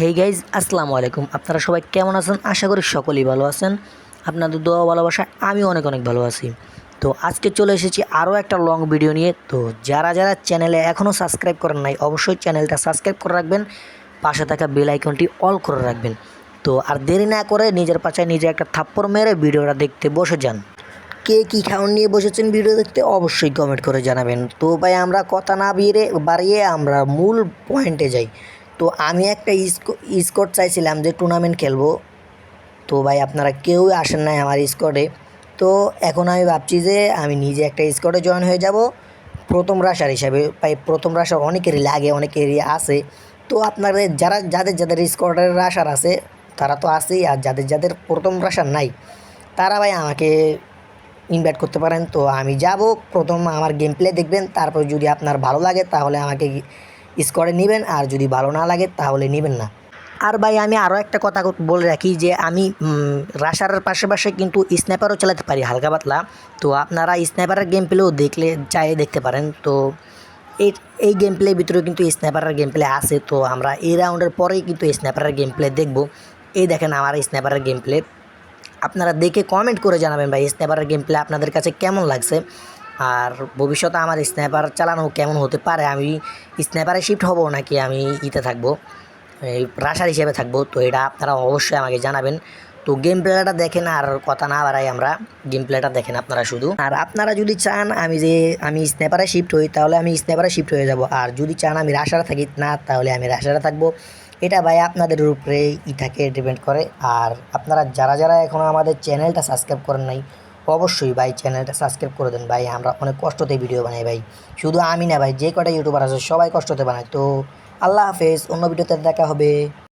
Hey guys আসসালামু আলাইকুম। আপনারা সবাই কেমন আছেন? আশা করি সকলেই ভালো আছেন। আপনাদের দোয়া ভালোবাসায় আমি অনেক অনেক ভালো আছি। তো আজকে চলে এসেছি আরও একটা লং ভিডিও নিয়ে। তো যারা যারা চ্যানেলে এখনও সাবস্ক্রাইব করেন নাই, অবশ্যই চ্যানেলটা সাবস্ক্রাইব করে রাখবেন। পাশে থাকা বেল আইকনটি অল করে রাখবেন। তো আর দেরি না করে নিজের পাশায় নিজে একটা থাপ্পড় মেরে ভিডিওটা দেখতে বসে যান। কে কী খাওয়ান নিয়ে বসেছেন ভিডিও দেখতে অবশ্যই কমেন্ট করে জানাবেন। তো ভাই, আমরা কথা না বিয়ে বাড়িয়ে আমরা মূল পয়েন্টে যাই। তো আমি একটা স্কোর চাইছিলাম যে টুর্নামেন্ট খেলব। তো ভাই আপনারা কেউই আসেন নাই আমার স্কোয়াডে তো এখন আমি ভাবছি যে আমি নিজে একটা স্কোয়াডে জয়েন হয়ে যাব। প্রথম রাশার হিসাবে, ভাই প্রথম রাশার অনেকেরই লাগে, অনেকেরই আছে। তো আপনাদের যারা, যাদের যাদের স্কোয়াডের রাশার আছে, তারা তো আছেই। আর যাদের যাদের প্রথম রাশার নাই, তারা ভাই আমাকে ইনভাইট করতে পারেন। তো আমি যাব, প্রথম আমার গেম প্লে দেখবেন। তারপর যদি আপনার ভালো লাগে, তাহলে আমাকে স্কোয়াডে নেবেন, আর যদি ভালো না লাগে তাহলে নেবেন না। আর ভাই, আমি আরও একটা কথা বলে রাখি যে, আমি রাশারের পাশাপাশি কিন্তু স্ন্যাপারও চালাতে পারি, হালকা পাতলা। তো আপনারা স্ন্যাপারের গেম প্লেও দেখলে চাই দেখতে পারেন। তো এই এই গেম প্লের ভিতরেও কিন্তু স্ন্যাপারের গেম প্লে আছে। তো আমরা এই রাউন্ডের পরেই কিন্তু স্ন্যাপারের গেম প্লে দেখব। এই দেখেন আমার স্ন্যাপারের গেম প্লে আপনারা দেখে কমেন্ট করে জানাবেন ভাই স্ন্যাপারের গেম প্লে আপনাদের কাছে কেমন লাগছে? আর ভবিষ্যতে আমার স্ন্যাপার চালানো কেমন হতে পারে? আমি স্ন্যাপারে শিফট হব নাকি আমি ইতে থাকব? এই রাশার হিসেবে থাকব, তো এটা আপনারা অবশ্যই আমাকে জানাবেন। তো গেম প্লেটা দেখেন আর কথা না বাড়াই আমরা গেম প্লেটা দেখেন আপনারা শুধু। আর আপনারা যদি চান আমি যে আমি স্ন্যাপারে শিফট হই, তাহলে আমি স্ন্যাপারে শিফট হয়ে যাব। আর যদি চান আমি রাশারে থাকি, না, তাহলে আমি রাশারে থাকব। এটা ভাই আপনাদের উপরে ইটাকে ডিপেন্ড করে। আর আপনারা যারা যারা এখনও আমাদের চ্যানেলটা সাবস্ক্রাইব করেন নাই অবশ্যই ভাই চ্যানেলটা সাবস্ক্রাইব করে দেন ভাই। আমরা অনেক কষ্টতে ভিডিও বানাই ভাই। শুধু আমি না ভাই, যে কটা ইউটিউবার আছে, সবাই কষ্টতে বানাই তো, আল্লাহ হাফেজ, অন্য ভিডিওতে দেখা হবে।